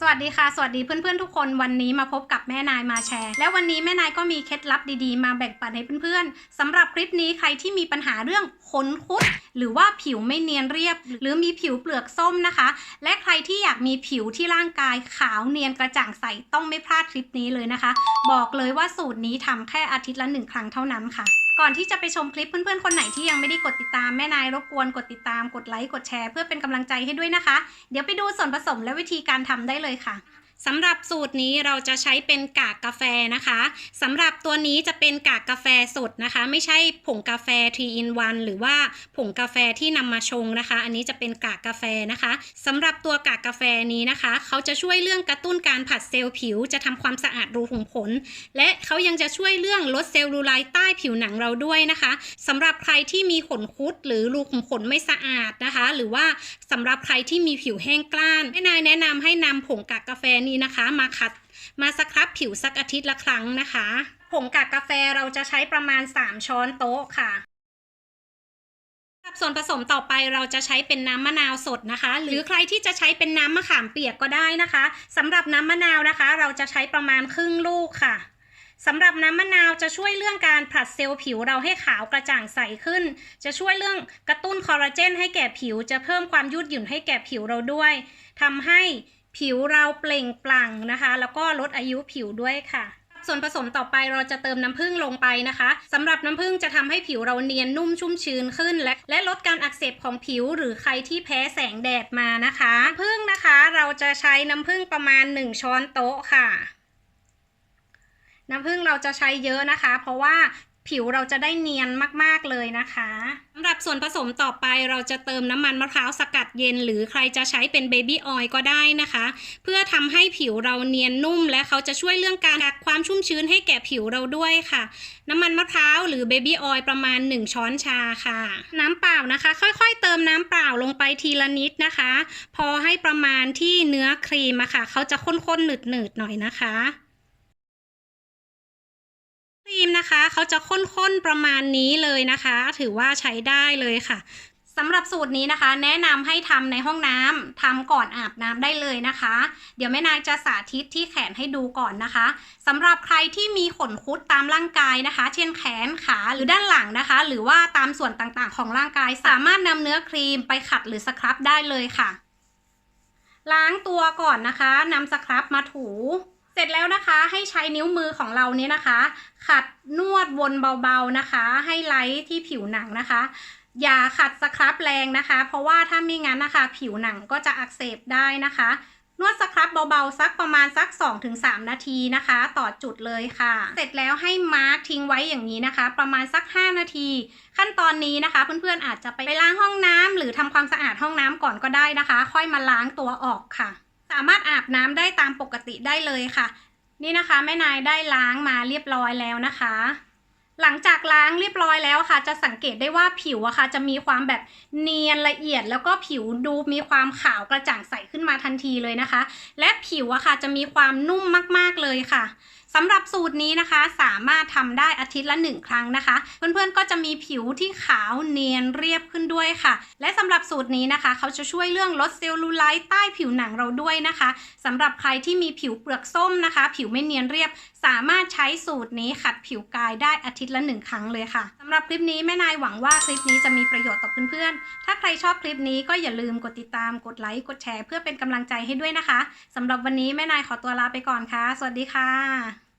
สวัสดีค่ะ สวัสดีเพื่อนๆทุกคนวันนี้มาพบกับแม่นายมาแชร์ และวันนี้แม่นายก็มีเคล็ดลับดีๆ มาแบ่งปันให้เพื่อนๆสำหรับคลิปนี้ใครที่มีปัญหาเรื่องขนคุด หรือว่าผิวไม่เนียนเรียบ หรือมีผิวเปลือกส้มนะคะ และใครที่อยากมีผิวที่ร่างกายขาวเนียนกระจ่างใสต้องไม่พลาดคลิปนี้เลยนะคะ บอกเลยว่าสูตรนี้ทำแค่อาทิตย์ละหนึ่งครั้งเท่านั้นค่ะ ก่อนที่จะไปชมคลิปเพื่อนๆ คนไหนที่ยังไม่ได้กดติดตามแม่นายรบกวนกดติดตามกดไลค์กดแชร์เพื่อเป็นกำลังใจให้ด้วยนะคะ เดี๋ยวไปดูส่วนผสมและวิธีการทำได้เลยค่ะ สำหรับสูตรนี้เราจะใช้เป็นกากกาแฟนะคะสำหรับตัวนี้จะเป็นกากกาแฟสดนะคะ ไม่ใช่ผงกาแฟ3 in 1หรือว่าผงกาแฟที่นำมาชงนะคะ อันนี้จะเป็นกากกาแฟนะคะสำหรับตัวกากกาแฟนี้นะคะ เขาจะช่วยเรื่องกระตุ้นการผัดเซลล์ผิว จะทำความสะอาดรูขุมขนและเขายังจะช่วยเรื่องลดเซลลูไลท์ใต้ผิวหนังเราด้วยนะคะสำหรับใครที่มีขนคุดหรือรูขุมขนไม่สะอาดนะคะ หรือว่าสำหรับใครที่มีผิวแห้งกล้านแม่นายแนะนำให้นำผงกากกาแฟนี้นะคะ มาขัดมาสครับผิวสักอาทิตย์ละครั้งนะคะผงกากกาแฟเราจะใช้ประมาณ 3 ช้อนโต๊ะค่ะส่วนผสมต่อไปเราจะใช้เป็นน้ำมะนาวสดนะคะ หรือใครที่จะใช้เป็นน้ำมะขามเปียกก็ได้นะคะสำหรับน้ำมะนาวนะคะ เราจะใช้ประมาณครึ่งลูกค่ะสำหรับน้ำมะนาวจะช่วยเรื่องการผลัดเซลล์ผิวเราให้ขาวกระจ่างใสขึ้น จะช่วยเรื่องกระตุ้นคอลลาเจนให้แก่ผิว จะเพิ่มความยืดหยุ่นให้แก่ผิวเราด้วยทำให้ ผิวเราเปล่งปลั่งนะคะ แล้วก็ลดอายุผิวด้วยค่ะส่วนผสมต่อไปเราจะเติมน้ำผึ้งลงไปนะคะสำหรับน้ำผึ้งจะทำให้ผิวเราเนียนนุ่มชุ่มชื้นขึ้น และและลดการอักเสบของผิวหรือใครที่แพ้แสงแดดมานะคะน้ำผึ้งนะคะ เราจะใช้น้ำผึ้งประมาณ 1 ช้อนโต๊ะค่ะ น้ำผึ้งเราจะใช้เยอะนะคะ เพราะว่า ผิวเราจะได้เนียนมากๆเลยนะคะสำหรับส่วนผสมต่อไปเราจะเติมน้ำมันมะพร้าวสกัดเย็น หรือใครจะใช้เป็นเบบี้ออยล์ก็ได้นะคะ เพื่อทำให้ผิวเราเนียนนุ่ม และเขาจะช่วยเรื่องการกักความชุ่มชื้นให้แก่ผิวเราด้วยค่ะ น้ำมันมะพร้าวหรือเบบี้ออยล์ประมาณ 1 ช้อนชาค่ะ น้ำเปล่านะคะ ค่อยๆ เติมน้ำเปล่าลงไปทีละนิดนะคะ พอให้ประมาณที่เนื้อครีมอะค่ะ เขาจะข้นๆหนืดๆหน่อยนะคะ รีมนะคะเขาจะข้นๆประมาณนี้เลยนะคะ ถือว่าใช้ได้เลยค่ะสำหรับสูตรนี้นะคะ แนะนำให้ทำในห้องน้ำทำก่อนอาบน้ำได้เลยนะคะ เดี๋ยวแม่นางจะสาธิตที่แขนให้ดูก่อนนะคะสำหรับใครที่มีขนคุดตามร่างกายนะคะ เช่นแขนขาหรือด้านหลังนะคะ หรือว่าตามส่วนต่างๆ ของร่างกาย สามารถนำเนื้อครีมไปขัดหรือสครับได้เลยค่ะ ล้างตัวก่อนนะคะนำสครับมาถู เสร็จแล้วนะคะให้ใช้นิ้วมือของเราเนี่ยนะคะ ขัดนวดวนเบาๆนะคะ ให้ไล้ที่ผิวหนังนะคะ อย่าขัดสครับแรงนะคะ เพราะว่าถ้าไม่งั้นนะคะ ผิวหนังก็จะอักเสบได้นะคะ นวดสครับเบาๆสักประมาณสัก 2-3 นาทีนะคะ ต่อจุดเลยค่ะ เสร็จแล้วให้มาร์คทิ้งไว้อย่างนี้นะคะ ประมาณสัก 5 นาที ขั้นตอนนี้นะคะ เพื่อนๆอาจจะไปล้างห้องน้ำหรือทำความสะอาดห้องน้ำก่อนก็ได้นะคะ ค่อยมาล้างตัวออกค่ะามารถอาบน้ำได้ตามปกติได้เลยค่ะ นี่นะคะแม่นายได้ล้างมาเรียบร้อยแล้วนะคะ หลังจากล้างเรียบร้อยแล้วค่ะ จะสังเกตได้ว่าผิวอะค่ะ จะมีความแบบเนียนละเอียด แล้วก็ผิวดูมีความขาวกระจ่างใสขึ้นมาทันทีเลยนะคะ และผิวอะค่ะจะมีความนุ่มมากๆเลยค่ะสำหรับสูตรนี้นะคะสามารถทำได้อาทิตย์ละหนึ่งครั้งนะคะ เพื่อนๆก็จะมีผิวที่ขาวเนียนเรียบขึ้นด้วยค่ะ และสำหรับสูตรนี้นะคะ เขาจะช่วยเรื่องลดเซลลูไลท์ใต้ผิวหนังเราด้วยนะคะสำหรับใครที่มีผิวเปลือกส้มนะคะ ผิวไม่เนียนเรียบ สามารถใช้สูตรนี้ขัดผิวกายได้อาทิตย์ละหนึ่งครั้งเลยค่ะสำหรับคลิปนี้แม่นายหวังว่าคลิปนี้จะมีประโยชน์ต่อเพื่อนๆ ถ้าใครชอบคลิปนี้ก็อย่าลืมกดติดตามกดไลค์กดแชร์เพื่อเป็นกำลังใจให้ด้วยนะคะสำหรับวันนี้แม่นายขอตัวลาไปก่อนค่ะ สวัสดีค่ะ